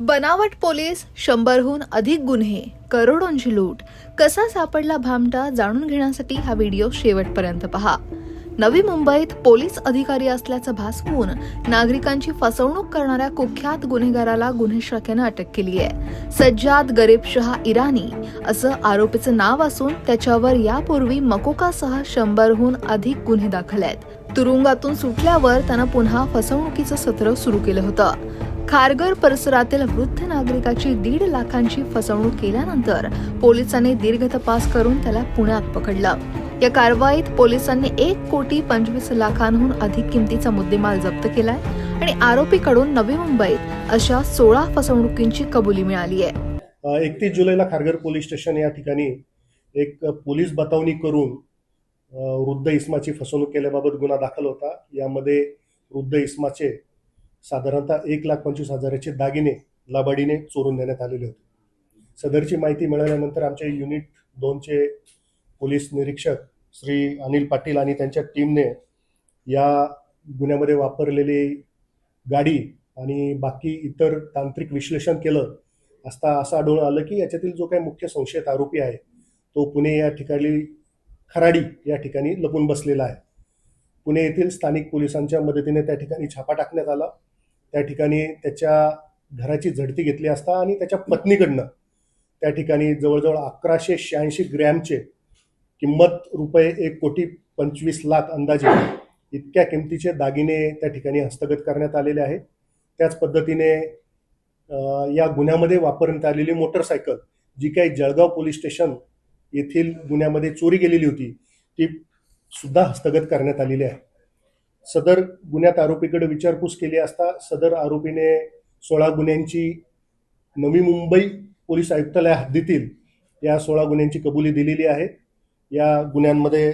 बनावट पोलीस शंभरहून अधिक गुन्हे करोडोंची लूट. कसा सापडला भामटा जाणून घेण्यासाठी हा व्हिडिओ शेवटपर्यंत पहा. नवी मुंबईत पोलीस अधिकारी असल्याचं भासवून नागरिकांची फसवणूक करणाऱ्या कुख्यात गुन्हेगाराला गुन्हे शाखेनं अटक केली आहे. सज्जाद गरीब शहा इराणी असं आरोपीचं नाव असून त्याच्यावर यापूर्वी मकोकासह शंभरहून अधिक गुन्हे दाखल आहेत. तुरुंगातून सुटल्यावर त्यानं पुन्हा फसवणुकीचं सत्र सुरू केलं होतं. खारघर परिसरातील वृद्ध नागरिकाची दीड लाखांची फसवणूक केल्यानंतर पोलिसांनी दीर्घ तपास करून त्याला पुण्यात पकडलं. या कारवाईत पोलिसांनी एक कोटी पंचवीस लाखांहून अधिक किमतीचा मुद्देमाल जप्त केलाय आणि आरोपीकडून नवी मुंबईत अशा सोळा फसवणुकींची कबुली मिळाली आहे. एकतीस जुलैला खारघर पोलीस स्टेशन या ठिकाणी एक पोलीस बतावणी करून वृद्ध इस्माची फसवणूक केल्याबाबत गुन्हा दाखल होता. यामध्ये वृद्ध इस्माचे साधारणतः एक लाख पंचवीस हजाराचे दागिने लाबाडीने चोरून देण्यात आलेले होते. सदरची माहिती मिळाल्यानंतर आमचे युनिट दोनचे पोलीस निरीक्षक श्री अनिल पाटील आणि त्यांच्या टीमने या गुन्ह्यामध्ये वापरलेली गाडी आणि बाकी इतर तांत्रिक विश्लेषण केलं असता असं आढळून आलं की याच्यातील जो काही मुख्य संशयित आरोपी आहे तो पुणे या ठिकाणी खराडी या ठिकाणी लपून बसलेला आहे. पुणे येथील स्थानिक पोलिसांच्या मदतीने त्या ठिकाणी छापा टाकण्यात आला. त्या ठिकाणी त्याच्या घराची झडती घेतली असता आणि त्याच्या पत्नीकडनं त्या ठिकाणी जवळजवळ अकराशे शहाऐंशी ग्रॅमचे किंमत रुपये एक कोटी पंचवीस लाख अंदाजे इतक्या किमतीचे दागिने त्या ठिकाणी हस्तगत करण्यात आलेले आहेत. त्याच पद्धतीने या गुन्ह्यामध्ये वापरण्यात आलेली मोटरसायकल जी काही जळगाव पोलीस स्टेशन येथील गुन्ह्यामध्ये चोरी गेलेली होती ती सुद्धा हस्तगत करण्यात आलेली आहे. सदर गुन्ह्यात आरोपीकडे विचारपूस केली असता सदर आरोपीने सोळा गुन्ह्यांची नवी मुंबई पोलीस आयुक्तालय हद्दीतील या सोळा गुन्ह्यांची कबुली दिलेली आहे. या गुन्ह्यांमध्ये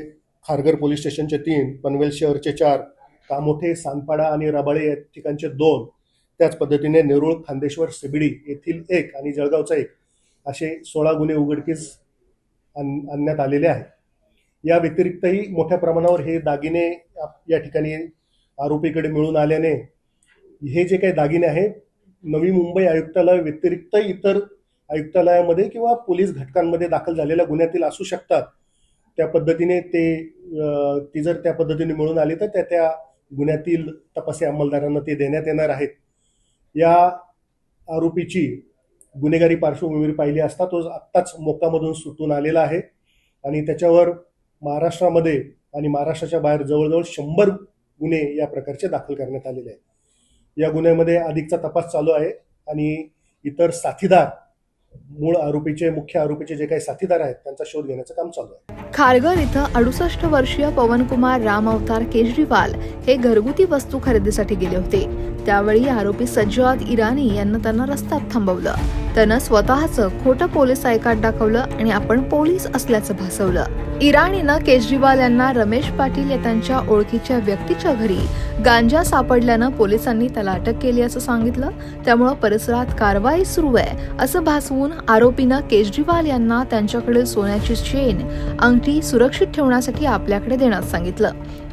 खारघर पोलीस स्टेशनचे तीन पनवेल शहरचे चार कामोठे सांगपाडा आणि रबाळे या ठिकाणचे दोन. त्याच पद्धतीने नेरुळ खांदेश्वर सिबिडी येथील एक आणि जळगावचा एक असे सोळा गुन्हे उघडकीस आण- आणण्यात आलेले आहेत. या व्यतिरिक्तही मोठ्या प्रमाणावर हे दागिने आप- या ठिकाणी आरोपीकडे मिळून आल्याने हे जे काही दागिने आहेत नवी मुंबई आयुक्तालय व्यतिरिक्त इतर आयुक्तालयामध्ये किंवा पोलीस घटकांमध्ये दाखल झालेल्या गुन्ह्यातील असू शकतात. त्या पद्धतीने ते ती जर त्या पद्धतीने मिळून आली तर त्या त्या गुन्ह्यातील तपासी अंमलदारांना ते देण्यात येणार आहेत. या आरोपीची गुन्हेगारी पार्श्वभूमी पाहिली असता तो आत्ताच मोकामधून सुटून आलेला आहे आणि त्याच्यावर महाराष्ट्रामध्ये आणि महाराष्ट्राच्या बाहेर जवळजवळ शंभर गुन्हे या प्रकारचे दाखल करण्यात आलेले आहेत. या गुन्ह्यामध्ये अधिकचा तपास चालू आहे आणि इतर साथीदार मूळ आरोपीचे मुख्य आरोपीचे जे काही साथीदार आहेत त्यांचा शोध घेण्याचं काम चालू आहे. खारघर इथं अडुसष्ट वर्षीय पवनकुमार राम अवतार केजरीवाल हे घरगुती वस्तू खरेदीसाठी गेले होते. त्यावेळी आरोपी सज्जाद इराणी यांना त्यांना रस्त्यात थांबवलं. त्यानं स्वतःचं खोटं पोलीस आयकार दाखवलं आणि आपण पोलीस असल्याचं भासवलं. इराणीनं केजरीवाल यांना रमेश पाटील या त्यांच्या ओळखीच्या व्यक्तीच्या घरी गांजा सापडल्यानं पोलिसांनी त्याला अटक केली असं सांगितलं. त्यामुळं परिसरात कारवाई सुरू आहे असं भासवून आरोपीनं केजरीवाल यांना त्यांच्याकडे सोन्याची चेन अंगठी सुरक्षित ठेवण्यासाठी आपल्याकडे देण्यास सांगितलं.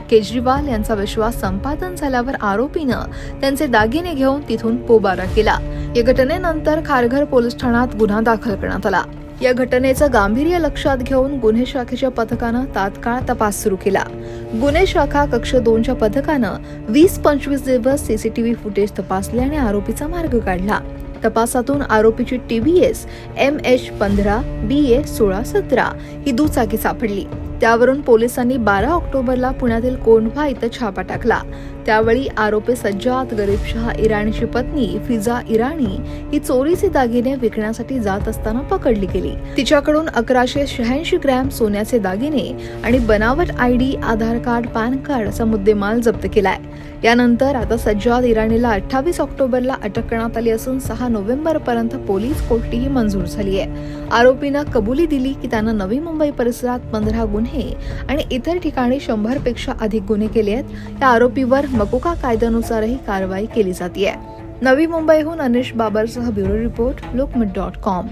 केजरीवाल यांचा विश्वास संपादन झाल्यावर आरोपीनं त्यांचे दागिने घेऊन तिथून पोबारा केला. या घटनेनंतर खारघर पोलीस ठाण्यात गुन्हा दाखल करण्यात आला. या घटनेचं गांभीर्य लक्षात घेऊन गुन्हे शाखेच्या पथकानं तात्काळ तपास सुरू केला. गुन्हे शाखा कक्ष दोनच्या पथकानं वीस पंचवीस दिवस सीसीटीव्ही फुटेज तपासले आणि आरोपीचा मार्ग काढला. तपासातून आरोपीची टीव्हीएस एम एच पंधरा बी ए सोळा सतरा ही दुचाकी सापडली. त्यावरून पोलिसांनी बारा ऑक्टोबरला पुण्यातील कोंढवा इथं छापा टाकला. त्यावेळी आरोपी सज्जाद गरीब शहा इराणीची पत्नी फिजा इराणी ही चोरीचे दागिने विकण्यासाठी जात असताना पकडली गेली. तिच्याकडून अकराशे शहाऐंशी ग्रॅम सोन्याचे दागिने आणि बनावट I D Aadhaar card PAN card असा मुद्देमाल जप्त केलाय. यानंतर आता सज्जाद इराणीला अठ्ठावीस ऑक्टोबरला अटक करण्यात आली असून सहा नोव्हेंबर पर्यंत पोलीस कोठडीही मंजूर झाली आहे. आरोपीनं कबुली दिली की त्यानं नवी मुंबई परिसरात पंधरा गुन्हे आणि इतर ठिकाणी शंभरपेक्षा अधिक गुन्हे केले आहेत. या आरोपीवर मकोका कायद्यानुसारही कारवाई केली जाते. नवी मुंबईहून Anish बाबरसह bureau report Lokmat dot com.